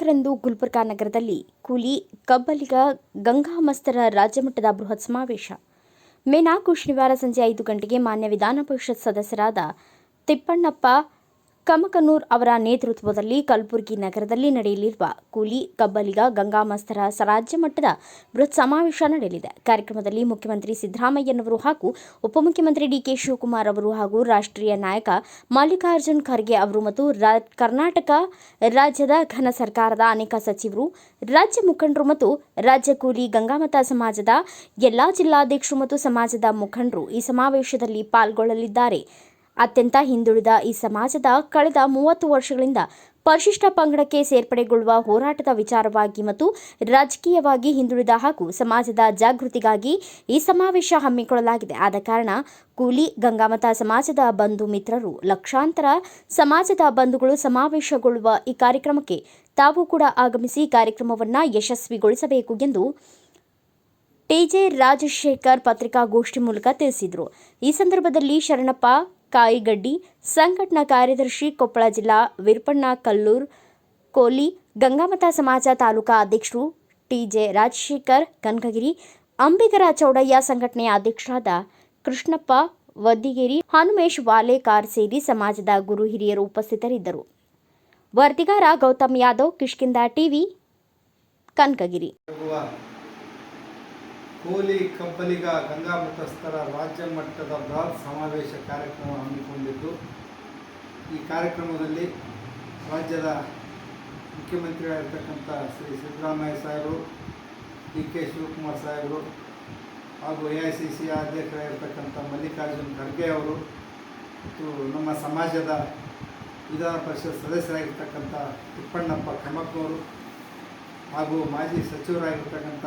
ಹದಿನಾಲ್ಕರಂದು ಗುಲ್ಬರ್ಗಾ ನಗರದಲ್ಲಿ ಕೂಲಿ ಕಬ್ಬಲಿಗ ಗಂಗಾಮಸ್ತರ ರಾಜ್ಯಮಟ್ಟದ ಬೃಹತ್ ಸಮಾವೇಶ. ಮೇ ನಾಲ್ಕು ಶನಿವಾರ ಸಂಜೆ ಐದು ಗಂಟೆಗೆ ಮಾನ್ಯ ವಿಧಾನ ಪರಿಷತ್ ಸದಸ್ಯರಾದ ತಿಪ್ಪಣ್ಣಪ್ಪ ಕಮಕನೂರ್ ಅವರ ನೇತೃತ್ವದಲ್ಲಿ ಕಲಬುರಗಿ ನಗರದಲ್ಲಿ ನಡೆಯಲಿರುವ ಕೂಲಿ, ಕಬ್ಬಲಿಗ ಗಂಗಾಮಸ್ತರ ರಾಜ್ಯ ಮಟ್ಟದ ಬೃಹತ್ ಸಮಾವೇಶ ನಡೆಯಲಿದೆ. ಕಾರ್ಯಕ್ರಮದಲ್ಲಿ ಮುಖ್ಯಮಂತ್ರಿ ಸಿದ್ದರಾಮಯ್ಯನವರು ಹಾಗೂ ಉಪಮುಖ್ಯಮಂತ್ರಿ ಡಿಕೆ ಶಿವಕುಮಾರ್ ಅವರು ಹಾಗೂ ರಾಷ್ಟ್ರೀಯ ನಾಯಕ ಮಲ್ಲಿಕಾರ್ಜುನ್ ಖರ್ಗೆ ಅವರು ಮತ್ತು ಕರ್ನಾಟಕ ರಾಜ್ಯದ ಘನ ಸರ್ಕಾರದ ಅನೇಕ ಸಚಿವರು, ರಾಜ್ಯ ಮುಖಂಡರು ಮತ್ತು ರಾಜ್ಯ ಕೂಲಿ ಗಂಗಾಮತ ಸಮಾಜದ ಎಲ್ಲಾ ಜಿಲ್ಲಾಧ್ಯಕ್ಷರು ಮತ್ತು ಸಮಾಜದ ಮುಖಂಡರು ಈ ಸಮಾವೇಶದಲ್ಲಿ ಪಾಲ್ಗೊಳ್ಳಲಿದ್ದಾರೆ. ಅತ್ಯಂತ ಹಿಂದುಳಿದ ಈ ಸಮಾಜದ ಕಳೆದ ಮೂವತ್ತು ವರ್ಷಗಳಿಂದ ಪರಿಶಿಷ್ಟ ಪಂಗಡಕ್ಕೆ ಸೇರ್ಪಡೆಗೊಳ್ಳುವ ಹೋರಾಟದ ವಿಚಾರವಾಗಿ ಮತ್ತು ರಾಜಕೀಯವಾಗಿ ಹಿಂದುಳಿದ ಹಾಗೂ ಸಮಾಜದ ಜಾಗೃತಿಗಾಗಿ ಈ ಸಮಾವೇಶ ಹಮ್ಮಿಕೊಳ್ಳಲಾಗಿದೆ. ಆದ ಕಾರಣ ಕೂಲಿ, ಗಂಗಾಮತ ಸಮಾಜದ ಬಂಧು ಮಿತ್ರರು, ಲಕ್ಷಾಂತರ ಸಮಾಜದ ಬಂಧುಗಳು ಸಮಾವೇಶಗೊಳ್ಳುವ ಈ ಕಾರ್ಯಕ್ರಮಕ್ಕೆ ತಾವು ಕೂಡ ಆಗಮಿಸಿ ಕಾರ್ಯಕ್ರಮವನ್ನು ಯಶಸ್ವಿಗೊಳಿಸಬೇಕು ಎಂದು ಟಿಜೆ ರಾಜಶೇಖರ್ ಪತ್ರಿಕಾಗೋಷ್ಠಿ ಮೂಲಕ ತಿಳಿಸಿದರು. ಈ ಸಂದರ್ಭದಲ್ಲಿ ಶರಣಪ್ಪ ಕಾಯಿಗಡ್ಡಿ, ಸಂಘಟನಾ ಕಾರ್ಯದರ್ಶಿ ಕೊಪ್ಪಳ ಜಿಲ್ಲಾ ವಿರ್ಪಣ್ಣ ಕಲ್ಲೂರ್, ಕೋಲಿ ಗಂಗಾಮತ ಸಮಾಜ ತಾಲೂಕಾ ಅಧ್ಯಕ್ಷರು ಟಿಜೆ ರಾಜಶೇಖರ್ ಕನಕಗಿರಿ, ಅಂಬಿಗರ ಚೌಡಯ್ಯ ಸಂಘಟನೆಯ ಅಧ್ಯಕ್ಷರಾದ ಕೃಷ್ಣಪ್ಪ ವದ್ದಿಗೇರಿ ಹನುಮೇಶ್ ವಾಲೇಕಾರ್ ಸೇರಿ ಸಮಾಜದ ಗುರು ಹಿರಿಯರು ಉಪಸ್ಥಿತರಿದ್ದರು. ವರದಿಗಾರ ಗೌತಮ್ ಯಾದವ್ ಕಿಷ್ಕಿಂದ ಟಿವಿ ಕನಕಗಿರಿ. ಕೂಲಿ ಕಬ್ಬಲಿಗ ಗಂಗಾಮತಸ್ಥರ ರಾಜ್ಯ ಮಟ್ಟದ ಬೃಹತ್ ಸಮಾವೇಶ ಕಾರ್ಯಕ್ರಮ ಹಮ್ಮಿಕೊಂಡಿದ್ದು, ಈ ಕಾರ್ಯಕ್ರಮದಲ್ಲಿ ರಾಜ್ಯದ ಮುಖ್ಯಮಂತ್ರಿಯಾಗಿರ್ತಕ್ಕಂಥ ಶ್ರೀ ಸಿದ್ದರಾಮಯ್ಯ ಸಾಹೇಬರು, ಡಿ ಕೆ ಶಿವಕುಮಾರ್ ಸಾಹೇಬರು ಹಾಗೂ ಎ ಐ ಸಿ ಸಿ ಅಧ್ಯಕ್ಷರಾಗಿರ್ತಕ್ಕಂಥ ಮಲ್ಲಿಕಾರ್ಜುನ್ ಖರ್ಗೆ ಅವರು ಮತ್ತು ನಮ್ಮ ಸಮಾಜದ ವಿಧಾನ ಪರಿಷತ್ ಸದಸ್ಯರಾಗಿರ್ತಕ್ಕಂಥ ತಿಪ್ಪಣ್ಣಪ್ಪ ಕಮಕ್ನವರು ಹಾಗೂ ಮಾಜಿ ಸಚಿವರಾಗಿರ್ತಕ್ಕಂಥ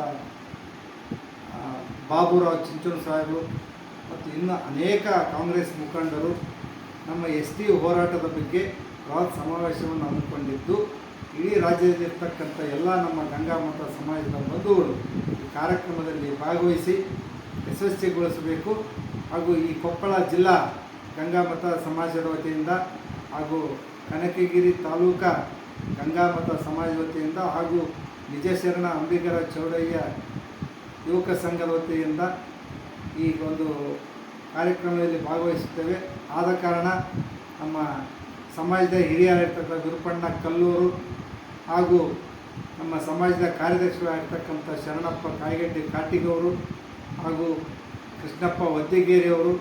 ಬಾಬುರಾವ್ ಚಿಂಚೋಳ ಸಾಹೇಬರು ಮತ್ತು ಇನ್ನು ಅನೇಕ ಕಾಂಗ್ರೆಸ್ ಮುಖಂಡರು ನಮ್ಮ ಎಸ್ ಟಿ ಹೋರಾಟದ ಬಗ್ಗೆ ಬೃಹತ್ ಸಮಾವೇಶವನ್ನು ಹಮ್ಮಿಕೊಂಡಿದ್ದು, ಇಡೀ ರಾಜ್ಯದಲ್ಲಿರ್ತಕ್ಕಂಥ ಎಲ್ಲ ನಮ್ಮ ಗಂಗಾಮತ ಸಮಾಜದ ಬಂಧುಗಳು ಈ ಕಾರ್ಯಕ್ರಮದಲ್ಲಿ ಭಾಗವಹಿಸಿ ಯಶಸ್ವಿಗೊಳಿಸಬೇಕು. ಹಾಗೂ ಈ ಕೊಪ್ಪಳ ಜಿಲ್ಲಾ ಗಂಗಾಮತ ಸಮಾಜದ ವತಿಯಿಂದ ಹಾಗೂ ಕನಕಗಿರಿ ತಾಲೂಕಾ ಗಂಗಾಮತ ಸಮಾಜ ವತಿಯಿಂದ ಹಾಗೂ ನಿಜಶರಣ ಅಂಬಿಗರ ಚೌಡಯ್ಯ ಯುವಕ ಸಂಘದ ವತಿಯಿಂದ ಈ ಒಂದು ಕಾರ್ಯಕ್ರಮದಲ್ಲಿ ಭಾಗವಹಿಸುತ್ತೇವೆ. ಆದ ಕಾರಣ ನಮ್ಮ ಸಮಾಜದ ಹಿರಿಯರಾಗಿರ್ತಕ್ಕಂಥ ಗುರುಪಣ್ಣ ಕಲ್ಲೂರು ಹಾಗೂ ನಮ್ಮ ಸಮಾಜದ ಕಾರ್ಯದರ್ಶಿಯಾಗಿರ್ತಕ್ಕಂಥ ಶರಣಪ್ಪ ಕಾಯಿಗಡ್ಡಿ ಕಾಟಿಗವರು ಹಾಗೂ ಕೃಷ್ಣಪ್ಪ ಒದ್ದಿಗೇರಿಯವರು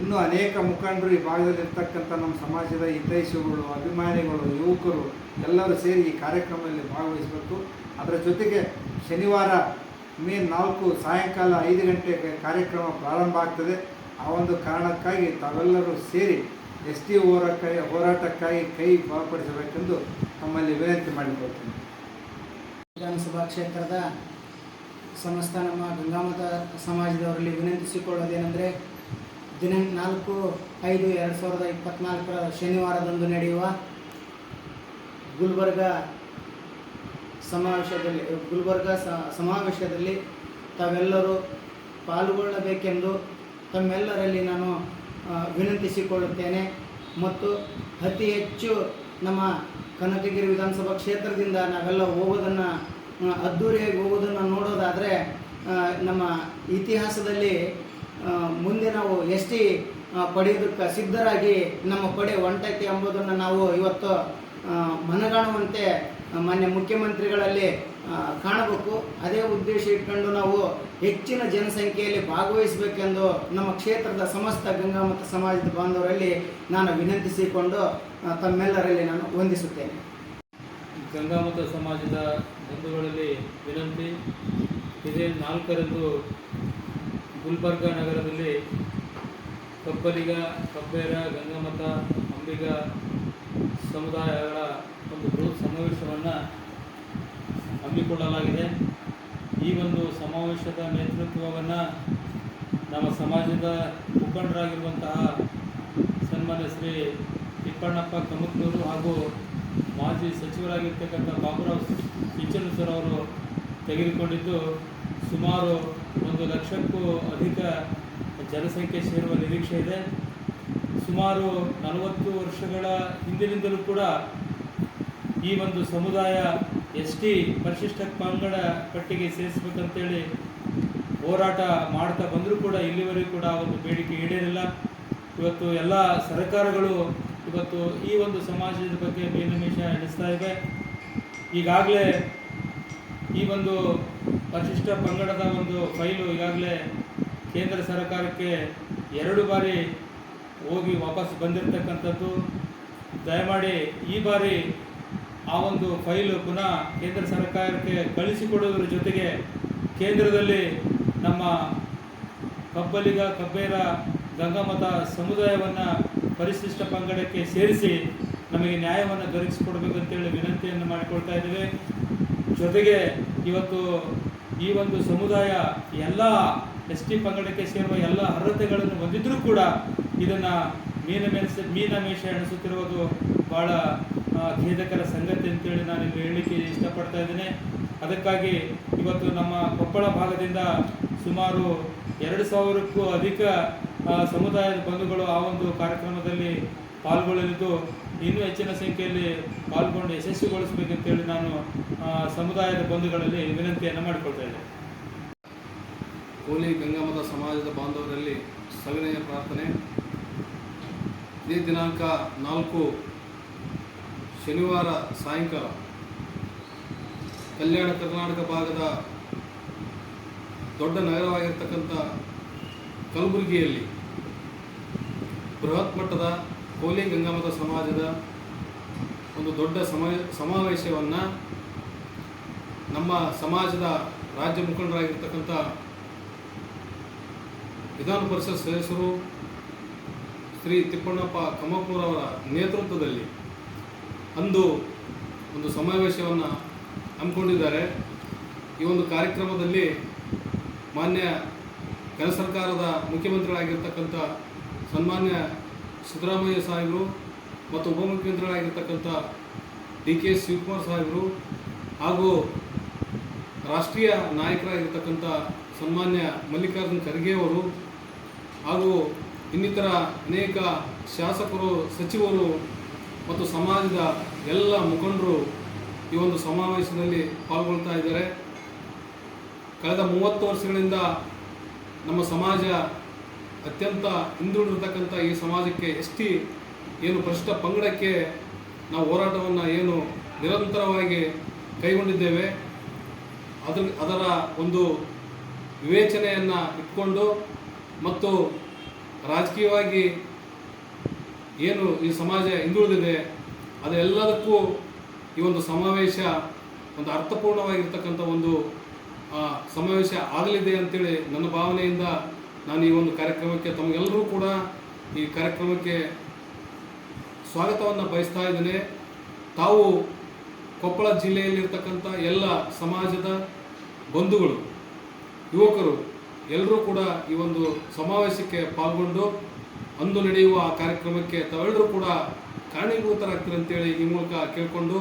ಇನ್ನೂ ಅನೇಕ ಮುಖಂಡರು ಈ ಭಾಗದಲ್ಲಿರ್ತಕ್ಕಂಥ ನಮ್ಮ ಸಮಾಜದ ಹಿತೈಷಿಗಳು, ಅಭಿಮಾನಿಗಳು, ಯುವಕರು ಎಲ್ಲರೂ ಸೇರಿ ಈ ಕಾರ್ಯಕ್ರಮದಲ್ಲಿ ಭಾಗವಹಿಸಬೇಕು. ಅದರ ಜೊತೆಗೆ ಶನಿವಾರ ಮೇ ನಾಲ್ಕು ಸಾಯಂಕಾಲ ಐದು ಗಂಟೆಗೆ ಕಾರ್ಯಕ್ರಮ ಪ್ರಾರಂಭ ಆಗ್ತದೆ. ಆ ಒಂದು ಕಾರಣಕ್ಕಾಗಿ ತಾವೆಲ್ಲರೂ ಸೇರಿ ಎಸ್ ಟಿ ಹೋರಾಟಕ್ಕಾಗಿ ಹೋರಾಟಕ್ಕಾಗಿ ಕೈ ಬಲಪಡಿಸಬೇಕೆಂದು ತಮ್ಮಲ್ಲಿ ವಿನಂತಿ ಮಾಡಿಕೊಳ್ತೀನಿ. ವಿಧಾನಸಭಾ ಕ್ಷೇತ್ರದ ಸಮಸ್ತ ನಮ್ಮ ಗಂಗಾಮತ ಸಮಾಜದವರಲ್ಲಿ ವಿನಂತಿಸಿಕೊಳ್ಳೋದೇನೆಂದರೆ, ದಿನ ನಾಲ್ಕು ಐದು ಎರಡು ಸಾವಿರದ ಇಪ್ಪತ್ತ್ನಾಲ್ಕರ ಶನಿವಾರದಂದು ನಡೆಯುವ ಗುಲ್ಬರ್ಗ ಸಮಾವೇಶದಲ್ಲಿ, ಗುಲ್ಬರ್ಗ ಸಮಾವೇಶದಲ್ಲಿ ತಾವೆಲ್ಲರೂ ಪಾಲ್ಗೊಳ್ಳಬೇಕೆಂದು ತಮ್ಮೆಲ್ಲರಲ್ಲಿ ನಾನು ವಿನಂತಿಸಿಕೊಳ್ಳುತ್ತೇನೆ. ಮತ್ತು ಅತಿ ಹೆಚ್ಚು ನಮ್ಮ ಕನಕಗಿರಿ ವಿಧಾನಸಭಾ ಕ್ಷೇತ್ರದಿಂದ ನಾವೆಲ್ಲ ಹೋಗೋದನ್ನು ಅದ್ದೂರಿಯಾಗಿ ಹೋಗೋದನ್ನು ನೋಡೋದಾದರೆ ನಮ್ಮ ಇತಿಹಾಸದಲ್ಲಿ ಮುಂದೆ ನಾವು ಎಸ್ ಟಿ ಪಡೆಯೋದಕ್ಕೆ ಸಿದ್ಧರಾಗಿ ನಮ್ಮ ಪಡೆ ಒಂಟೈತೆ ಎಂಬುದನ್ನು ನಾವು ಇವತ್ತು ಮನಗಾಣುವಂತೆ ಮಾನ್ಯ ಮುಖ್ಯಮಂತ್ರಿಗಳಲ್ಲಿ ಕಾಣಬೇಕು. ಅದೇ ಉದ್ದೇಶ ಇಟ್ಕೊಂಡು ನಾವು ಹೆಚ್ಚಿನ ಜನಸಂಖ್ಯೆಯಲ್ಲಿ ಭಾಗವಹಿಸಬೇಕೆಂದು ನಮ್ಮ ಕ್ಷೇತ್ರದ ಸಮಸ್ತ ಗಂಗಾಮತ ಸಮಾಜದ ಬಾಂಧವರಲ್ಲಿ ನಾನು ವಿನಂತಿಸಿಕೊಂಡು ತಮ್ಮೆಲ್ಲರಲ್ಲಿ ನಾನು ವಂದಿಸುತ್ತೇನೆ. ಗಂಗಾಮತ ಸಮಾಜದ ಬಂಧುಗಳಲ್ಲಿ ವಿನಂತಿ, ಇದೇ ನಾಲ್ಕರಂದು ಗುಲ್ಬರ್ಗ ನಗರದಲ್ಲಿ ಕಬ್ಬಲಿಗ, ಕಬ್ಬೇರ ಗಂಗಾಮತ ಅಂಬಿಗ ಸಮುದಾಯಗಳ ಒಂದು ಬೃಹತ್ ಸಮಾವೇಶವನ್ನು ಹಮ್ಮಿಕೊಳ್ಳಲಾಗಿದೆ. ಈ ಒಂದು ಸಮಾವೇಶದ ನೇತೃತ್ವವನ್ನು ನಮ್ಮ ಸಮಾಜದ ಮುಖಂಡರಾಗಿರುವಂತಹ ಸನ್ಮಾನ್ಯ ಶ್ರೀ ತಿಪ್ಪಣ್ಣಪ್ಪ ಕಮಕ್ನೂರು ಹಾಗೂ ಮಾಜಿ ಸಚಿವರಾಗಿರ್ತಕ್ಕಂಥ ಬಾಬುರಾವ್ ಕಿಚನ್ ಸರ್ ಅವರು ತೆಗೆದುಕೊಂಡಿದ್ದು, ಸುಮಾರು ಒಂದು ಲಕ್ಷಕ್ಕೂ ಅಧಿಕ ಜನಸಂಖ್ಯೆ ಸೇರುವ ನಿರೀಕ್ಷೆ ಇದೆ. ಸುಮಾರು ನಲವತ್ತು ವರ್ಷಗಳ ಹಿಂದಿನಿಂದಲೂ ಕೂಡ ಈ ಒಂದು ಸಮುದಾಯ ಎಸ್ ಟಿ ಪರಿಶಿಷ್ಟ ಪಂಗಡ ಪಟ್ಟಿಗೆ ಸೇರಿಸ್ಬೇಕಂತೇಳಿ ಹೋರಾಟ ಮಾಡ್ತಾ ಬಂದರೂ ಕೂಡ ಇಲ್ಲಿವರೆಗೂ ಕೂಡ ಒಂದು ಬೇಡಿಕೆ ಈಡೇರಿಲ್ಲ. ಇವತ್ತು ಎಲ್ಲ ಸರ್ಕಾರಗಳು ಇವತ್ತು ಈ ಒಂದು ಸಮಾಜದ ಬಗ್ಗೆ ಮೇಲ್ನಿಮೇಷ ನಡೆಸ್ತಾ ಇದೆ. ಈಗಾಗಲೇ ಈ ಒಂದು ಪರಿಶಿಷ್ಟ ಪಂಗಡದ ಒಂದು ಫೈಲು ಈಗಾಗಲೇ ಕೇಂದ್ರ ಸರ್ಕಾರಕ್ಕೆ ಎರಡು ಬಾರಿ ಹೋಗಿ ವಾಪಸ್ ಬಂದಿರತಕ್ಕಂಥದ್ದು. ದಯಮಾಡಿ ಈ ಬಾರಿ ಆ ಒಂದು ಫೈಲು ಪುನಃ ಕೇಂದ್ರ ಸರ್ಕಾರಕ್ಕೆ ಕಳಿಸಿಕೊಡುವುದರ ಜೊತೆಗೆ ಕೇಂದ್ರದಲ್ಲಿ ನಮ್ಮ ಕಬ್ಬಲಿಗ, ಕಬ್ಬೇರ, ಗಂಗಾಮತ ಸಮುದಾಯವನ್ನು ಪರಿಶಿಷ್ಟ ಪಂಗಡಕ್ಕೆ ಸೇರಿಸಿ ನಮಗೆ ನ್ಯಾಯವನ್ನು ದೊರಕಿಸಿಕೊಡ್ಬೇಕಂತೇಳಿ ವಿನಂತಿಯನ್ನು ಮಾಡಿಕೊಳ್ತಾ ಇದ್ದೇವೆ. ಜೊತೆಗೆ ಇವತ್ತು ಈ ಒಂದು ಸಮುದಾಯ ಎಲ್ಲ ಎಸ್ ಟಿ ಪಂಗಡಕ್ಕೆ ಸೇರುವ ಎಲ್ಲ ಅರ್ಹತೆಗಳನ್ನು ಹೊಂದಿದ್ರೂ ಕೂಡ ಇದನ್ನು ಮೀನ ಮೀನಮೇಷ ಎಣಿಸುತ್ತಿರುವುದು ಭಾಳ ಖೇದಕರ ಸಂಗತಿ ಅಂತೇಳಿ ನಾನು ಇಲ್ಲಿ ಹೇಳಲಿಕ್ಕೆ ಇಷ್ಟಪಡ್ತಾ ಇದ್ದೇನೆ. ಅದಕ್ಕಾಗಿ ಇವತ್ತು ನಮ್ಮ ಕೊಪ್ಪಳ ಭಾಗದಿಂದ ಸುಮಾರು ಎರಡು ಸಾವಿರಕ್ಕೂ ಅಧಿಕ ಸಮುದಾಯದ ಬಂಧುಗಳು ಆ ಒಂದು ಕಾರ್ಯಕ್ರಮದಲ್ಲಿ ಪಾಲ್ಗೊಳ್ಳಲಿದ್ದು, ಇನ್ನೂ ಹೆಚ್ಚಿನ ಸಂಖ್ಯೆಯಲ್ಲಿ ಪಾಲ್ಗೊಂಡು ಯಶಸ್ವಿಗೊಳಿಸಬೇಕಂತೇಳಿ ನಾನು ಸಮುದಾಯದ ಬಂಧುಗಳಲ್ಲಿ ವಿನಂತಿಯನ್ನು ಮಾಡಿಕೊಳ್ತಾ ಇದ್ದೇನೆ. ಕೋಲಿ ಗಂಗಾಮತ ಸಮಾಜದ ಬಾಂಧವರಲ್ಲಿ ಸವಿನಯ ಪ್ರಾರ್ಥನೆ. ಇದೇ ದಿನಾಂಕ ನಾಲ್ಕು ಶನಿವಾರ ಸಾಯಂಕಾಲ ಕಲ್ಯಾಣ ಕರ್ನಾಟಕ ಭಾಗದ ದೊಡ್ಡ ನಗರವಾಗಿರ್ತಕ್ಕಂಥ ಕಲಬುರಗಿಯಲ್ಲಿ ಬೃಹತ್ ಮಟ್ಟದ ಕೋಲಿ ಗಂಗಾಮತ ಸಮಾಜದ ಒಂದು ದೊಡ್ಡ ಸಮ, ಸಮಾವೇಶವನ್ನು ನಮ್ಮ ಸಮಾಜದ ರಾಜ್ಯ ಮುಖಂಡರಾಗಿರ್ತಕ್ಕಂಥ ವಿಧಾನ ಪರಿಷತ್ ಸದಸ್ಯರು ಶ್ರೀ ತಿಪ್ಪಣ್ಣಪ್ಪ ಕಮಕೂರವರ ನೇತೃತ್ವದಲ್ಲಿ ಅಂದು ಒಂದು ಸಮಾವೇಶವನ್ನು ಹಮ್ಮಿಕೊಂಡಿದ್ದಾರೆ. ಈ ಒಂದು ಕಾರ್ಯಕ್ರಮದಲ್ಲಿ ಮಾನ್ಯ ಕೇಂದ್ರ ಸರ್ಕಾರದ ಮುಖ್ಯಮಂತ್ರಿಗಳಾಗಿರ್ತಕ್ಕಂಥ ಸನ್ಮಾನ್ಯ ಸಿದ್ದರಾಮಯ್ಯ ಸಾಹೇಬರು ಮತ್ತು ಉಪಮುಖ್ಯಮಂತ್ರಿಗಳಾಗಿರ್ತಕ್ಕಂಥ ಡಿ ಕೆ ಶಿವಕುಮಾರ್ ಸಾಹೇಬರು ಹಾಗೂ ರಾಷ್ಟ್ರೀಯ ನಾಯಕರಾಗಿರ್ತಕ್ಕಂಥ ಸನ್ಮಾನ್ಯ ಮಲ್ಲಿಕಾರ್ಜುನ್ ಖರ್ಗೆ ಅವರು ಹಾಗೂ ಇನ್ನಿತರ ಅನೇಕ ಶಾಸಕರು, ಸಚಿವರು ಮತ್ತು ಸಮಾಜದ ಎಲ್ಲ ಮುಖಂಡರು ಈ ಒಂದು ಸಮಾವೇಶದಲ್ಲಿ ಪಾಲ್ಗೊಳ್ತಾ ಇದ್ದಾರೆ. ಕಳೆದ ಮೂವತ್ತು ವರ್ಷಗಳಿಂದ ನಮ್ಮ ಸಮಾಜ ಅತ್ಯಂತ ಹಿಂದುಳಿದಿರ್ತಕ್ಕಂಥ ಈ ಸಮಾಜಕ್ಕೆ ಎಸ್ ಟಿ ಏನು ಪ್ರಶ್ನ ಪಂಗಡಕ್ಕೆ ನಾವು ಹೋರಾಟವನ್ನು ಏನು ನಿರಂತರವಾಗಿ ಕೈಗೊಂಡಿದ್ದೇವೆ. ಅದ್ರ, ಅದರ ಒಂದು ವಿವೇಚನೆಯನ್ನು ಇಟ್ಕೊಂಡು ಮತ್ತು ರಾಜಕೀಯವಾಗಿ ಏನು ಈ ಸಮಾಜ ಹಿಂದುಳಿದಿದೆ, ಅದೆಲ್ಲದಕ್ಕೂ ಈ ಒಂದು ಸಮಾವೇಶ ಒಂದು ಅರ್ಥಪೂರ್ಣವಾಗಿರ್ತಕ್ಕಂಥ ಒಂದು ಸಮಾವೇಶ ಆಗಲಿದೆ ಅಂತೇಳಿ ನನ್ನ ಭಾವನೆಯಿಂದ ನಾನು ಈ ಒಂದು ಕಾರ್ಯಕ್ರಮಕ್ಕೆ ತಮಗೆಲ್ಲರೂ ಕೂಡ ಈ ಕಾರ್ಯಕ್ರಮಕ್ಕೆ ಸ್ವಾಗತವನ್ನು ಬಯಸ್ತಾ ಇದ್ದೇನೆ. ತಾವು ಕೊಪ್ಪಳ ಜಿಲ್ಲೆಯಲ್ಲಿರ್ತಕ್ಕಂಥ ಎಲ್ಲ ಸಮಾಜದ ಬಂಧುಗಳು, ಯುವಕರು ಎಲ್ಲರೂ ಕೂಡ ಈ ಒಂದು ಸಮಾವೇಶಕ್ಕೆ ಪಾಲ್ಗೊಂಡು ಅಂದು ನಡೆಯುವ ಆ ಕಾರ್ಯಕ್ರಮಕ್ಕೆ ತಾವೆಲ್ಲರೂ ಕೂಡ ಕಾರಣೀಭೂತರಾಗ್ತೀರಂತೇಳಿ ಈ ಮೂಲಕ ಕೇಳಿಕೊಂಡು